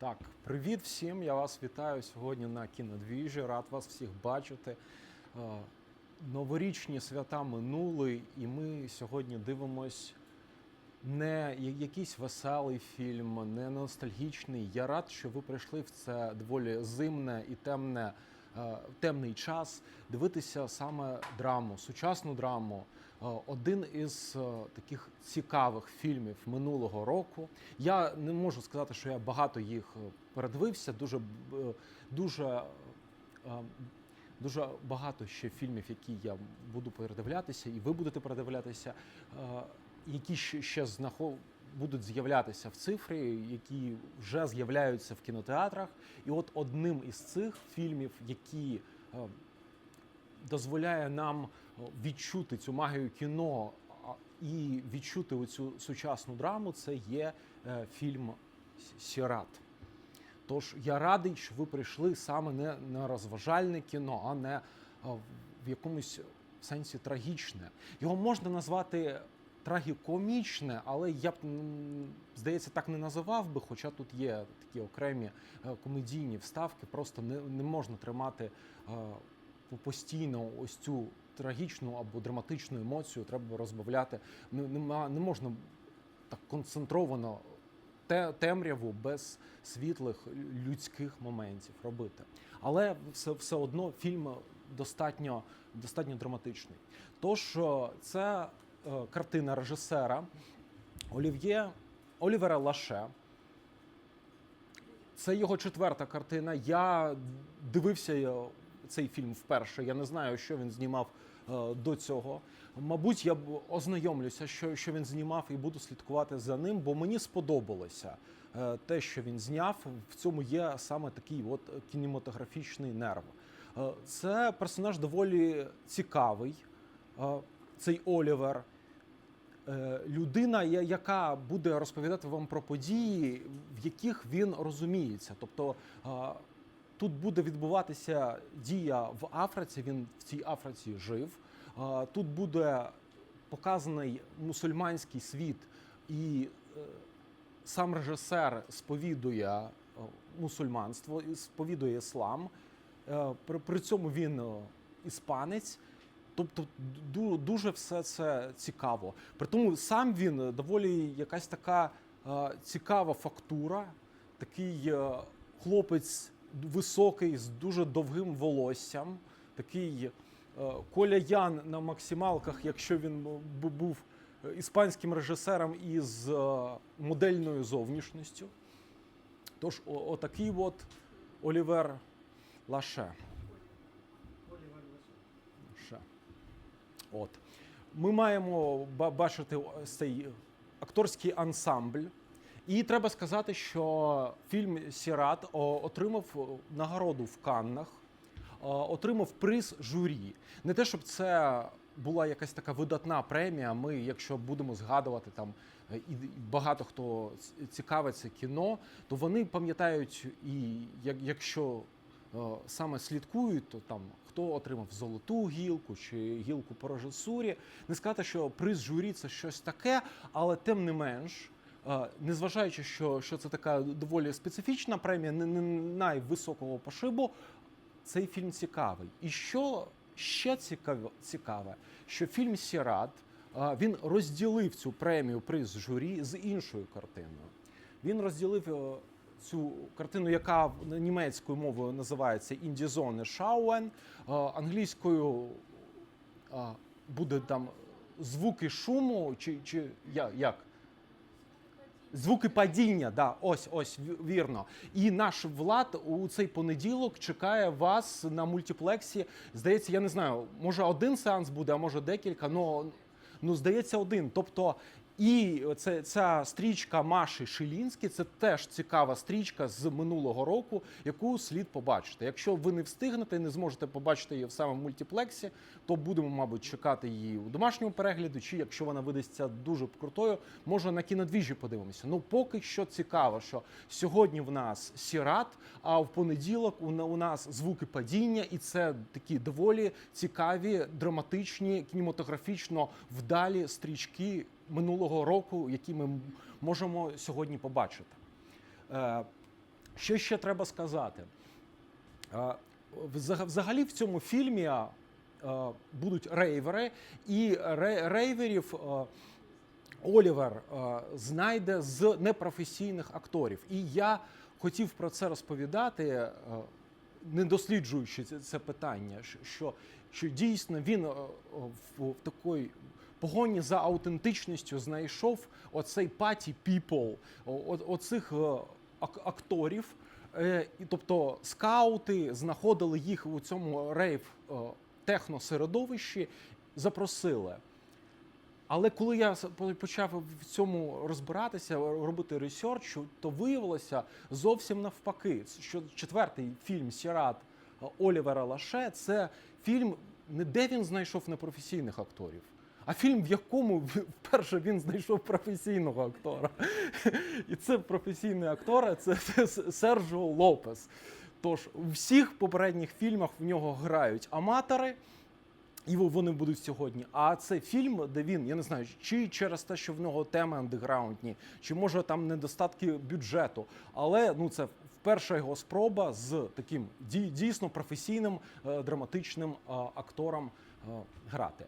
Так, привіт всім! Я вас вітаю сьогодні на кінодвіжі. Рад вас всіх бачити. Е, Новорічні свята минули, і ми сьогодні дивимось не якийсь веселий фільм, не ностальгічний. Я рад, що ви прийшли в це доволі зимне і темне, е, темний час дивитися саме драму, сучасну драму. Е, Один із е, таких цікавих фільмів минулого року. Я не можу сказати, що я багато їх передивився. Дуже дуже. Дуже багато ще фільмів, які я буду передивлятися, і ви будете передивлятися, які ще, ще знахо- будуть з'являтися в цифрі, які вже з'являються в кінотеатрах. І от одним із цих фільмів, які е, дозволяє нам е, відчути цю магію кіно і відчути оцю сучасну драму, це є е, фільм Сірат. Тож я радий, що ви прийшли саме не на розважальне кіно, а не в якомусь сенсі трагічне. Його можна назвати трагікомічне, але я б здається так не називав би, хоча тут є такі окремі е, комедійні вставки, просто не, не можна тримати е, постійно ось цю трагічну або драматичну емоцію, треба розбавляти. Не, нема, не можна так концентровано те, темряву без світлих людських моментів робити. Але все, все одно фільм достатньо, достатньо драматичний. Тож е, це картина режисера Олів'є Олівера Лаше. Це його четверта картина. Я дивився е, цей фільм вперше. Я не знаю, що він знімав е, до цього. Мабуть, я ознайомлюся, що, він знімав, і буду слідкувати за ним, бо мені сподобалося е, те, що він зняв. В цьому є саме такий от кінематографічний нерв. Е, Це персонаж доволі цікавий. Цей Олівер. Е, людина, яка буде розповідати вам про події, в яких він розуміється. Тобто е, тут буде відбуватися дія в Африці. Він в цій Африці жив. Е, Тут буде показаний мусульманський світ, і сам режисер сповідує мусульманство, сповідує іслам. При, цьому він іспанець. Тобто дуже все це цікаво. При тому сам він доволі якась така е, цікава фактура, такий е, хлопець високий з дуже довгим волоссям, такий е, Коля Ян на максималках, якщо він був іспанським режисером із модельною зовнішністю. Тож, отакий от Олівер Лаше. Ще. От. Ми маємо бачити цей акторський ансамбль. І треба сказати, що фільм Сірат отримав нагороду в Каннах, отримав приз журі. Не те, щоб це була якась така видатна премія. Ми, якщо будемо згадувати там і багато хто цікавиться кіно, то вони пам'ятають, і як- якщо саме слідкують, то там хто отримав золоту гілку чи гілку по режисурі. Не сказати, що приз журі це щось таке, але тим не менш. е, Незважаючи, що, що це така доволі специфічна премія, не, не найвисокого пошибу, цей фільм цікавий. І що ще цікаве, цікаве що фільм Сірат е, він розділив цю премію приз журі з іншою картиною. Він розділив е, цю картину, яка німецькою мовою називається Індізоне Шауен, англійською е, буде там звуки шуму, чи, чи як? Звуки падіння, да, ось, ось вірно. І наш влад у цей понеділок чекає вас на мультиплексі. Здається, я не знаю, може один сеанс буде, а може декілька. Ну, ну здається, один. Тобто, і це ця стрічка Маші Шилінські, це теж цікава стрічка з минулого року, яку слід побачити. Якщо ви не встигнете не зможете побачити її в самому мультиплексі, то будемо, мабуть, чекати її у домашньому перегляді, чи якщо вона видасться дуже крутою, може на кінодвіжі подивимося. Ну поки що цікаво, що сьогодні в нас сірат, а в понеділок у нас звуки падіння, і це такі доволі цікаві, драматичні, кінематографічно вдалі стрічки минулого року, які ми можемо сьогодні побачити. Е, Що ще треба сказати? Взагалі в цьому фільмі а, будуть рейвери, і рейверів Олівер знайде з непрофесійних акторів. І я хотів про це розповідати, не досліджуючи це, питання, що- що, дійсно він в такій погоні за аутентичністю знайшов оцей паті о- оцих е, акторів. Е, і, Тобто скаути знаходили їх у цьому рейв е, техносередовищі, запросили. Але коли я почав в цьому розбиратися, робити ресерч, то виявилося зовсім навпаки, що четвертий фільм Сірат Олівера Лаше це фільм, не де він знайшов непрофесійних акторів, а фільм, в якому вперше він знайшов професійного актора. І це професійний актор, це, це С- Серджо Лопес. Тож у всіх попередніх фільмах в нього грають аматори. І вони будуть сьогодні. А це фільм, де він, я не знаю, чи через те, що в нього теми андеграундні, чи може там недостатки бюджету. Але ну це вперше його спроба з таким дійсно професійним е, драматичним е, актором е, грати.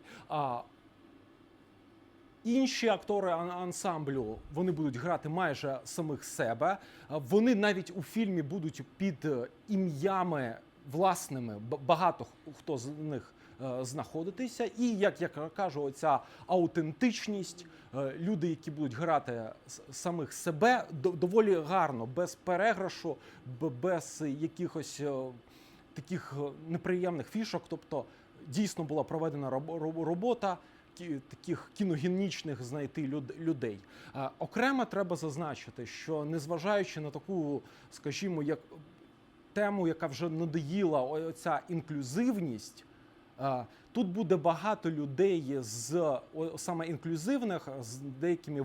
Інші актори ансамблю вони будуть грати майже самих себе. Вони навіть у фільмі будуть під е, ім'ями власними. Багато хто з них е, знаходитися. І як я кажу, оця аутентичність, е, люди, які будуть грати самих себе, доволі гарно, без переграшу, без якихось таких неприємних фішок. Тобто дійсно була проведена роб- роб- робота таких кіногенічних знайти людей. Окремо треба зазначити, що незважаючи на таку, скажімо, як тему, яка вже надоїла, о- ця інклюзивність. Тут буде багато людей з саме інклюзивних, з деякими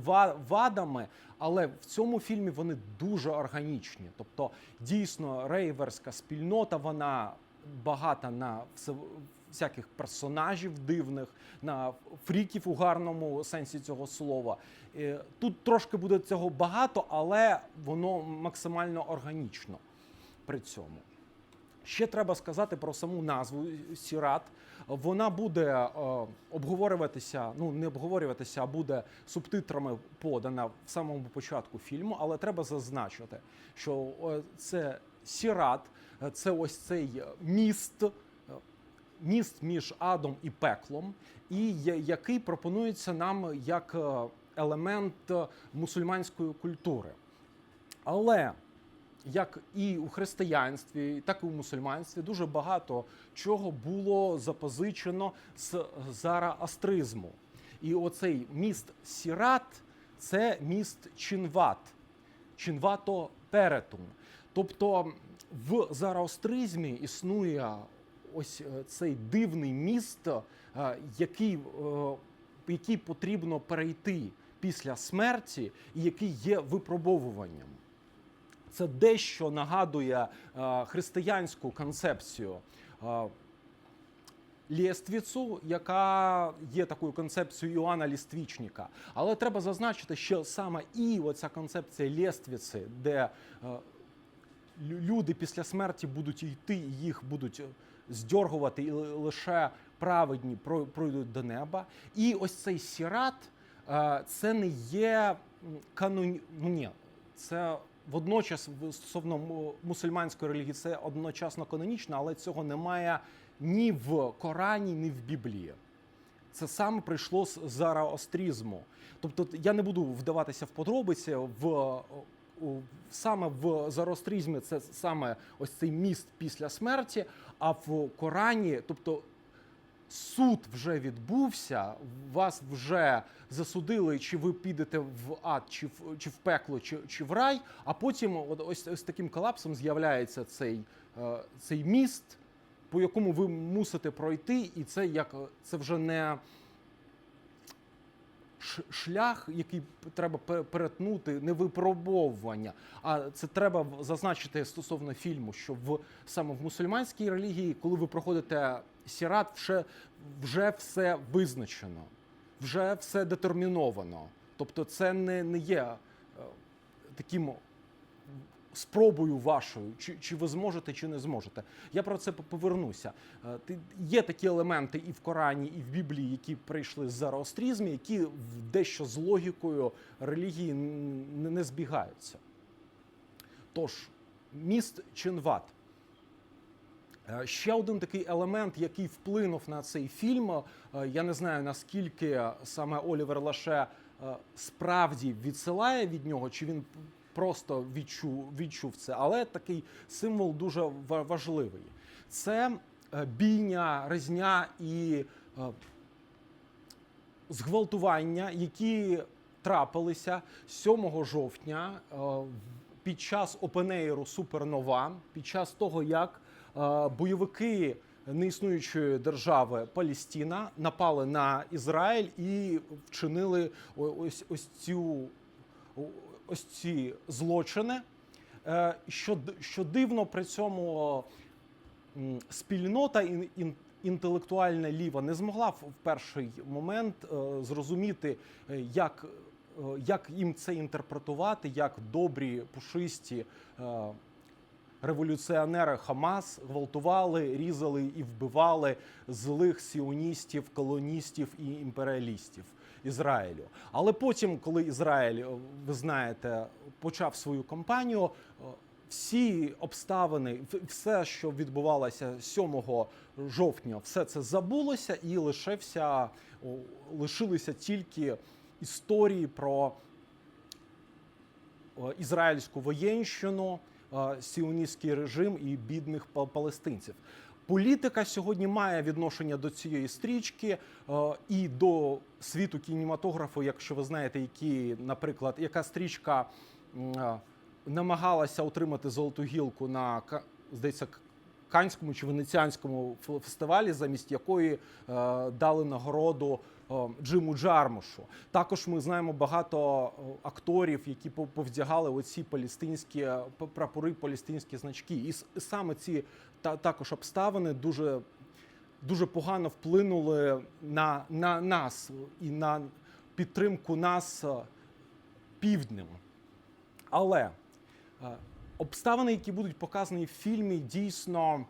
вадами, але в цьому фільмі вони дуже органічні. Тобто, дійсно, рейверська спільнота, вона багата на всяких персонажів дивних, на фріків у гарному сенсі цього слова. Е, Тут трошки буде цього багато, але воно максимально органічно при цьому. Ще треба сказати про саму назву Сірат. Вона буде е, обговорюватися, ну не обговорюватися, а буде субтитрами подана в самому початку фільму. Але треба зазначити, що е, це Сірат, це ось цей міст, міст між адом і пеклом, і який пропонується нам як е, елемент е, мусульманської культури. Але як і у християнстві, так і у мусульманстві дуже багато чого було запозичено з зороастризму. І оцей міст Сірат це міст Чинват, Чинвато Перетум. Тобто в зороастризмі існує ось е, цей дивний міст, е, який, е, який потрібно перейти після смерті, і який є випробовуванням. Це дещо нагадує християнську концепцію лєствіцу, яка є такою концепцією Іоанна Ліствічника. Але треба зазначити, що саме і оця концепція лєствіці, де люди після смерті будуть йти, їх будуть здьоргувати, і лише праведні пройдуть до неба. І ось цей сірат е, це не є канон... ну, ні, це водночас стосовно мусульманської релігії це одночасно канонічно, але цього немає ні в Корані, ні в Біблії. Це саме прийшло з зороастризму. Тобто я не буду вдаватися в подробиці в. Саме в зороастризмі це саме ось цей міст після смерті, а в Корані, тобто суд вже відбувся, вас вже засудили, чи ви підете в ад, чи в, чи в пекло, чи, чи в рай. А потім ось, ось таким колапсом з'являється цей, е, цей міст, по якому ви мусите пройти, і це як це вже не шлях, який треба перетнути, не випробовування. А це треба зазначити стосовно фільму, що в саме в мусульманській релігії, коли ви проходите сірат, вже, вже все визначено, вже все детерміновано. Тобто, це не, не є е, таким спробою вашою, чи, чи ви зможете, чи не зможете. Я про це повернуся. Е, Є такі елементи і в Корані, і в Біблії, які прийшли з зороастризму, які дещо з логікою релігії не- збігаються. Тож, міст Чинват. Е, Ще один такий елемент, який вплинув на цей фільм. е, Я не знаю наскільки саме Олівер Лаше справді відсилає від нього, чи він просто відчув, відчув це, але такий символ дуже важливий. Це е, бійня, резня і е, зґвалтування, які трапилися 7 жовтня е, під час опенейру Супернова, під час того, як бойовики неіснуючої держави Палістина напали на Ізраїль і вчинили ось ось цю ось ці злочини. Е, Що, що дивно при цьому спільнота ін, ін, інтелектуальна ліва не змогла в перший момент е, зрозуміти, е, як, як їм це інтерпретувати, як добрі пушисті революціонери Хамас гвалтували, різали і вбивали злих сіоністів, колоністів і імперіалістів Ізраїлю. Але потім, коли Ізраїль, е, ви знаєте, почав свою кампанію, е, всі обставини, все, що відбувалося 7 жовтня, все це забулося і лишився, лишилися тільки історії про е, ізраїльську воєнщину, сіоністський режим і бідних палестинців. Політика сьогодні має відношення до цієї стрічки е, і до світу кінематографу, якщо ви знаєте, які, наприклад, яка стрічка е, намагалася отримати золоту гілку на здається, Канському чи Венеціанському фестивалі, замість якої е, дали нагороду Джиму Джармушу. Також ми знаємо багато акторів, які пов- повдягали оці палестинські е, прапори, палестинські значки. І саме ці та, також обставини дуже, дуже погано вплинули на, на нас і на підтримку нас е, півднем. Але е, обставини, які будуть показані в фільмі, дійсно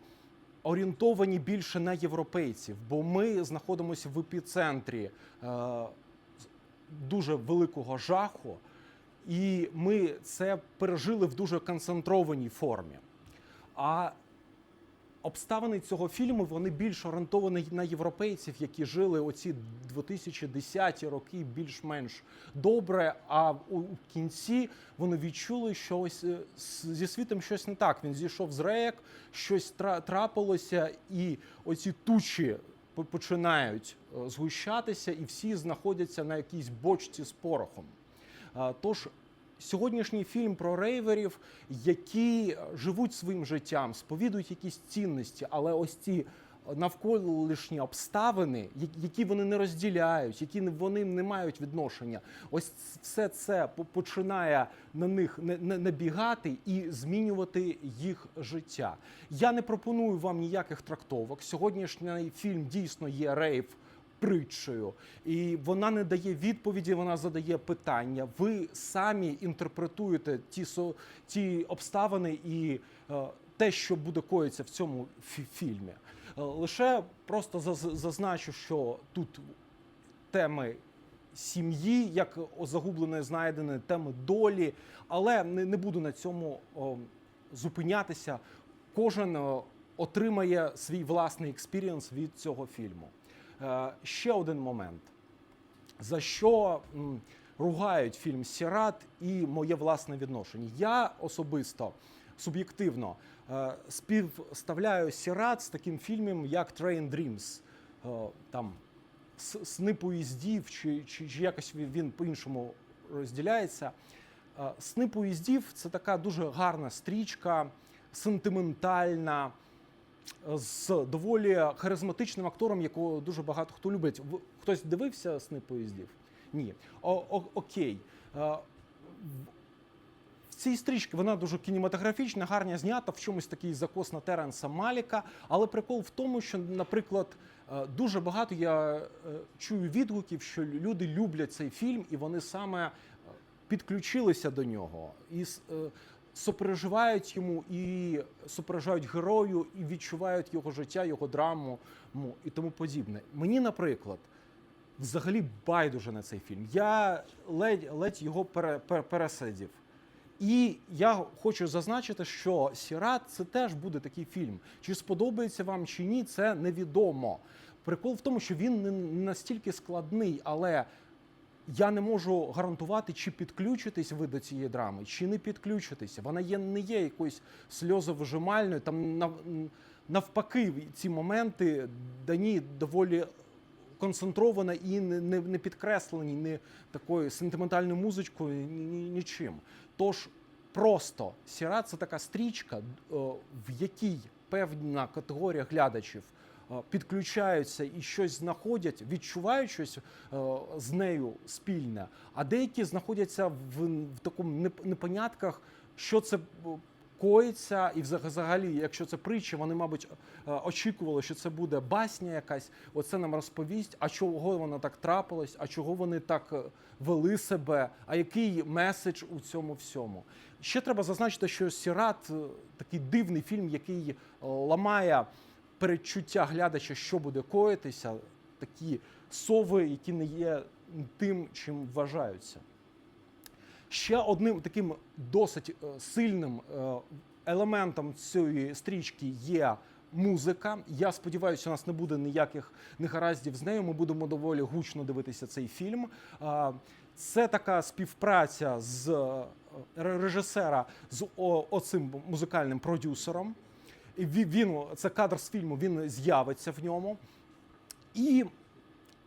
орієнтовані більше на європейців, бо ми знаходимося в епіцентрі е, дуже великого жаху, і ми це пережили в дуже концентрованій формі. А обставини цього фільму вони більш орієнтовані на європейців, які жили оці 2010 роки більш-менш добре. А у кінці вони відчули, що ось е, зі світом щось не так. Він зійшов з рейок, щось трапилося, і оці тучі починають е, згущатися, і всі знаходяться на якійсь бочці з порохом. Тож сьогоднішній фільм про рейверів, які живуть своїм життям, сповідують якісь цінності, але ось ці навколишні обставини, які вони не розділяють, які вони не мають відношення. Ось все це починає на них набігати і змінювати їх життя. Я не пропоную вам ніяких трактовок. Сьогоднішній фільм дійсно є рейв притчею, і вона не дає відповіді, вона задає питання. Ви самі інтерпретуєте ті, ті обставини і е, те, що буде коїться в цьому фі- фільмі. Е, Лише просто зазначу, що тут теми сім'ї, як о, загублене, знайдене, теми долі, але не, не буду на цьому о, зупинятися. Кожен о, отримає свій власний експірієнс від цього фільму. Е, ще один момент. За що ругають фільм Сірат і моє власне відношення? Я особисто суб'єктивно е, співставляю Сірат з таким фільмом, як Train Dreams. Е, там сни поїздів, чи, чи, чи якось він, по-іншому розділяється. Сни поїздів це така дуже гарна стрічка, сентиментальна, з доволі харизматичним актором, якого дуже багато хто любить. Хтось дивився сни поїздів? Ні. О, о, окей. Е, в- цій стрічці вона дуже кінематографічна, гарно знята, в чомусь такий закос на Теренса Маліка. Але прикол в тому, що, наприклад, е, дуже багато я е, чую відгуків, що люди люблять цей фільм, і вони саме підключилися до нього. І с- сопереживають йому і сопереживають герою, і відчувають його життя, його драму і тому подібне. Мені, наприклад, взагалі байдуже на цей фільм. Я ледь, ледь його пере, пер- пересидів. І я хочу зазначити, що Сірат це теж буде такий фільм. Чи сподобається вам чи ні, це невідомо. Прикол в тому, що він не настільки складний, але я не можу гарантувати, чи підключитись ви до цієї драми, чи не підключитися. Вона є не є якоюсь сльозовижимальною. Там навпаки, ці моменти дані доволі концентровано і не, не, не підкреслені не такою сентиментальною музичкою, ні, ні, нічим. Тож просто сіра це така стрічка, в якій певна категорія глядачів е, підключаються і щось знаходять, відчувають щось е, з нею спільне, а деякі знаходяться в, в такому непонятках, що це. е, Коїться, і взаг- взагалі, якщо це притча, вони, мабуть, е, очікували, що це буде басня якась. Оце нам розповість. А чого воно так трапилось? А чого вони так е, вели себе? А який меседж у цьому всьому? Ще треба зазначити, що Сірат е, такий дивний фільм, який е, ламає передчуття глядача, що буде коїтися, такі сови, які не є тим, чим вважаються. Ще одним таким досить е, сильним е, елементом цієї стрічки є музика. Я сподіваюся, у нас не буде ніяких негараздів з нею. Ми будемо доволі гучно дивитися цей фільм. Це така співпраця з е, режисера з оцим музикальним продюсером. Він це кадр з фільму, він з'явиться в ньому. І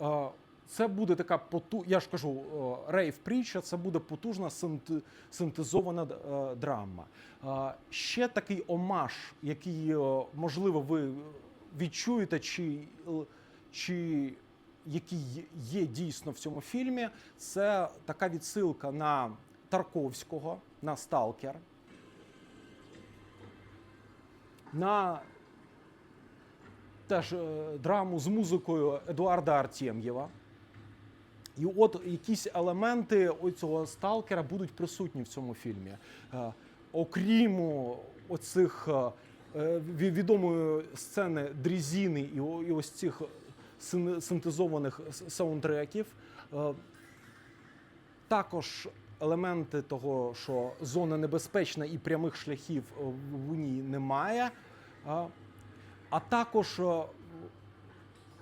е, це буде така поту... я ж кажу, е, рейв притча, це буде потужна синт- синтезована е, драма. Е, Ще такий омаж, який, можливо, ви відчуєте, чи, чи який є дійсно в цьому фільмі, це така відсилка на Тарковського, на Сталкер. На теж е, драму з музикою Едуарда Артем'єва. І от якісь елементи цього сталкера будуть присутні в цьому фільмі. Е, Окрім оцих е, ві- відомої сцени дрізіни і, ось цих синтезованих саундтреків. Також елементи того, що зона небезпечна і прямих шляхів е, в- ній немає. А, також е,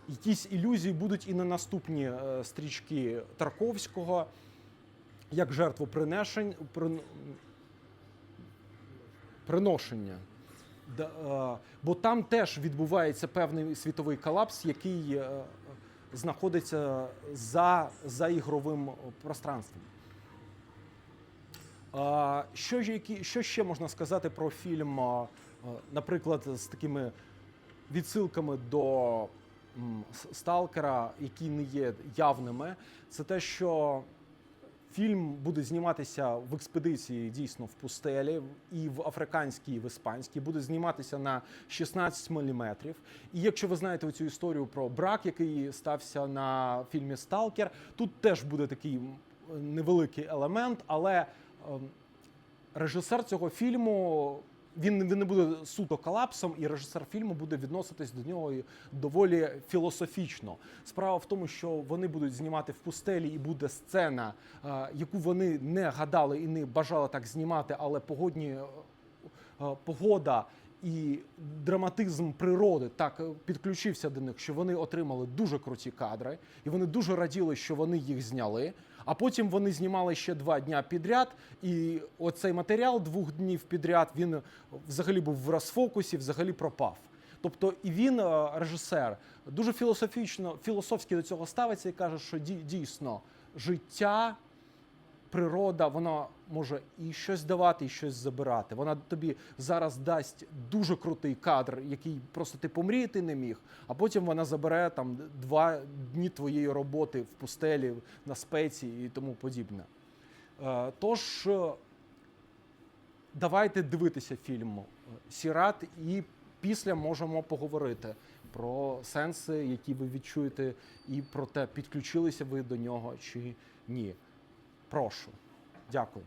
якісь ілюзії будуть і на наступні е, стрічки Тарковського, як жертвоприношень, приношення. Бо там теж відбувається певний світовий колапс, який знаходиться за, за ігровим пространством. Що, ж які, що ще можна сказати про фільм, наприклад, з такими відсилками до Сталкера, які не є явними? Це те, що фільм буде зніматися в експедиції дійсно в пустелі, і в африканській, і в іспанській, буде зніматися на 16 мм. І якщо ви знаєте цю історію про брак, який стався на фільмі Сталкер, тут теж буде такий невеликий елемент, але режисер цього фільму. Він, він не буде суто колапсом, і режисер фільму буде відноситись до нього доволі філософічно. Справа в тому, що вони будуть знімати в пустелі, і буде сцена, е, яку вони не гадали і не бажали так знімати, але погодні е, погода і драматизм природи так е, підключився до них, що вони отримали дуже круті кадри, і вони дуже раділи, що вони їх зняли. А потім вони знімали ще два дня підряд, і оцей матеріал двох днів підряд він взагалі був в розфокусі, взагалі пропав. Тобто, і він, е, режисер, дуже філософічно, філософськи до цього ставиться і каже, що дій- дійсно життя природа вона може і щось давати, і щось забирати. Вона тобі зараз дасть дуже крутий кадр, який просто ти помріяти не міг, а потім вона забере там два дні твоєї роботи в пустелі, на спеці і тому подібне. Е, Тож е, давайте дивитися фільм е, Сірат і після можемо поговорити про сенси, які ви відчуєте, і про те, підключилися ви до нього чи ні. Прошу. Дякую.